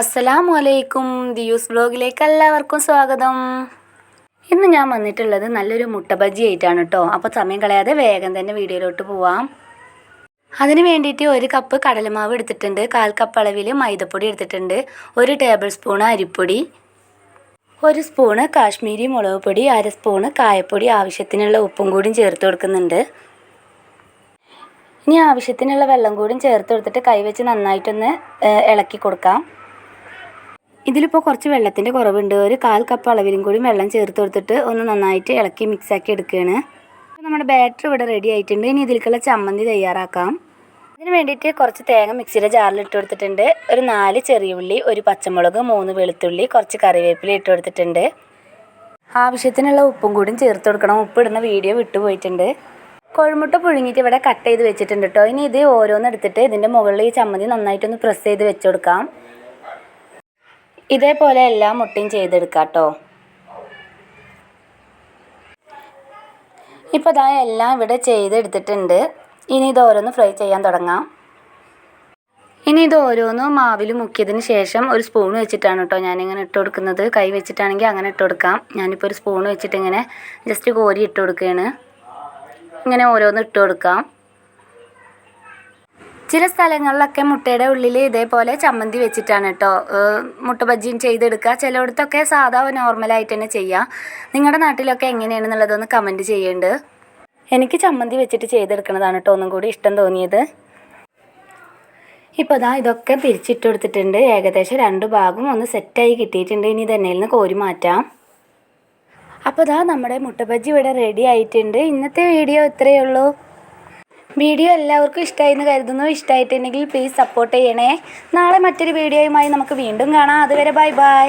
അസ്സലാമു അലൈക്കും ദിയൂസ് ബ്ലോഗിലേക്ക് എല്ലാവർക്കും സ്വാഗതം. ഇന്ന് ഞാൻ വന്നിട്ടുള്ളത് നല്ലൊരു മുട്ട ബജി ആയിട്ടാണ് കേട്ടോ അപ്പോൾ സമയം കളയാതെ വേഗം തന്നെ വീഡിയോയിലോട്ട് പോവാം. അതിന് വേണ്ടിയിട്ട് ഒരു കപ്പ് കടലമാവ് എടുത്തിട്ടുണ്ട്. കാൽ കപ്പ് അളവിൽ മൈദപ്പൊടി എടുത്തിട്ടുണ്ട്. ഒരു ടേബിൾ സ്പൂൺ അരിപ്പൊടി. ഒരു സ്പൂണ് കാശ്മീരി മുളക് പൊടി. അര സ്പൂണ് കായപ്പൊടി. ആവശ്യത്തിനുള്ള ഉപ്പും കൂടിയും ചേർത്ത് കൊടുക്കുന്നുണ്ട്. ഇനി ആവശ്യത്തിനുള്ള വെള്ളം കൂടിയും ചേർത്ത് കൊടുത്തിട്ട് കൈവച്ച് നന്നായിട്ടൊന്ന് ഇളക്കി കൊടുക്കാം. ഇതിലിപ്പോൾ കുറച്ച് വെള്ളത്തിന്റെ കുറവുണ്ട്. ഒരു കാൽ കപ്പ് അളവിലും കൂടി വെള്ളം ചേർത്ത് കൊടുത്തിട്ട് ഒന്ന് നന്നായിട്ട് ഇളക്കി മിക്സാക്കി എടുക്കുകയാണ് നമ്മുടെ ബാറ്റർ ഇവിടെ റെഡി ആയിട്ടുണ്ട്. ഇനി ഇതിലേക്കുള്ള ചമ്മന്തി തയ്യാറാക്കാം. ഇതിന് വേണ്ടിയിട്ട് കുറച്ച് തേങ്ങ മിക്സിയുടെ ജാറിൽ ഇട്ട് കൊടുത്തിട്ടുണ്ട്. ഒരു നാല് ചെറിയ ഉള്ളി ഒരു പച്ചമുളക് മൂന്ന് വെളുത്തുള്ളി കുറച്ച് കറിവേപ്പില ഇട്ട് കൊടുത്തിട്ടുണ്ട്. ആവശ്യത്തിനുള്ള ഉപ്പും കൂടി ചേർത്ത് കൊടുക്കണം. ഉപ്പ് ഇടുന്ന വീഡിയോ വിട്ടുപോയിട്ടുണ്ട് കോഴിമുട്ട പുഴുങ്ങിയിട്ട് ഇവിടെ കട്ട് ചെയ്ത് വെച്ചിട്ടുണ്ട് കേട്ടോ ഇനി ഇത് ഓരോന്ന് എടുത്തിട്ട് ഇതിന്റെ മുകളിൽ ഈ ചമ്മന്തി നന്നായിട്ടൊന്ന് പ്രസ് ചെയ്ത് വെച്ച് കൊടുക്കാം. ഇതേപോലെ എല്ലാം മുട്ടയും ചെയ്തെടുക്കാം കേട്ടോ ഇപ്പോൾ ഇതാ എല്ലാം ഇവിടെ ചെയ്തെടുത്തിട്ടുണ്ട്. ഇനി ഇത് ഓരോന്ന് ഫ്രൈ ചെയ്യാൻ തുടങ്ങാം. ഇനി ഇത് ഓരോന്നും മാവിൽ മുക്കിയതിന് ശേഷം ഒരു സ്പൂൺ വെച്ചിട്ടാണ് കേട്ടോ ഞാനിങ്ങനെ ഇട്ട് കൊടുക്കുന്നത്. കൈ വെച്ചിട്ടാണെങ്കിൽ അങ്ങനെ ഇട്ട് കൊടുക്കാം. ഞാനിപ്പോൾ ഒരു സ്പൂൺ വെച്ചിട്ട് ഇങ്ങനെ ജസ്റ്റ് കോരി ഇട്ട് കൊടുക്കുകയാണ്. ഇങ്ങനെ ഓരോന്ന് ഇട്ട് കൊടുക്കാം. ചില സ്ഥലങ്ങളിലൊക്കെ മുട്ടയുടെ ഉള്ളിൽ ഇതേപോലെ ചമ്മന്തി വെച്ചിട്ടാണ് കേട്ടോ മുട്ട ബജ്ജിയും ചെയ്തെടുക്കുക ചിലയിടത്തൊക്കെ സാധാ നോർമലായിട്ട് തന്നെ ചെയ്യുക നിങ്ങളുടെ നാട്ടിലൊക്കെ എങ്ങനെയാണെന്നുള്ളതൊന്ന് കമന്റ് ചെയ്യേണ്ടത് എനിക്ക് ചമ്മന്തി വെച്ചിട്ട് ചെയ്തെടുക്കുന്നതാണ് കേട്ടോ ഒന്നും കൂടി ഇഷ്ടം തോന്നിയത്. ഇപ്പോൾ ദാ ഇതൊക്കെ തിരിച്ചിട്ട് കൊടുത്തിട്ടുണ്ട് ഏകദേശം രണ്ട് ഭാഗം ഒന്ന് സെറ്റായി കിട്ടിയിട്ടുണ്ട്. ഇനി എണ്ണയിൽ നിന്ന് കോരി മാറ്റാം. അപ്പോൾ ദാ നമ്മുടെ മുട്ട ബജ്ജി ഇവിടെ റെഡി ആയിട്ടുണ്ട്. ഇന്നത്തെ വീഡിയോ ഇത്രയേ ഉള്ളൂ. വീഡിയോ എല്ലാവർക്കും ഇഷ്ടമായി എന്ന് കരുതുന്നു. ഇഷ്ടമായിട്ടുണ്ടെങ്കിൽ പ്ലീസ് സപ്പോർട്ട് ചെയ്യണേ. നാളെ മറ്റൊരു വീഡിയോയുമായി നമുക്ക് വീണ്ടും കാണാം. അതുവരെ ബൈ ബൈ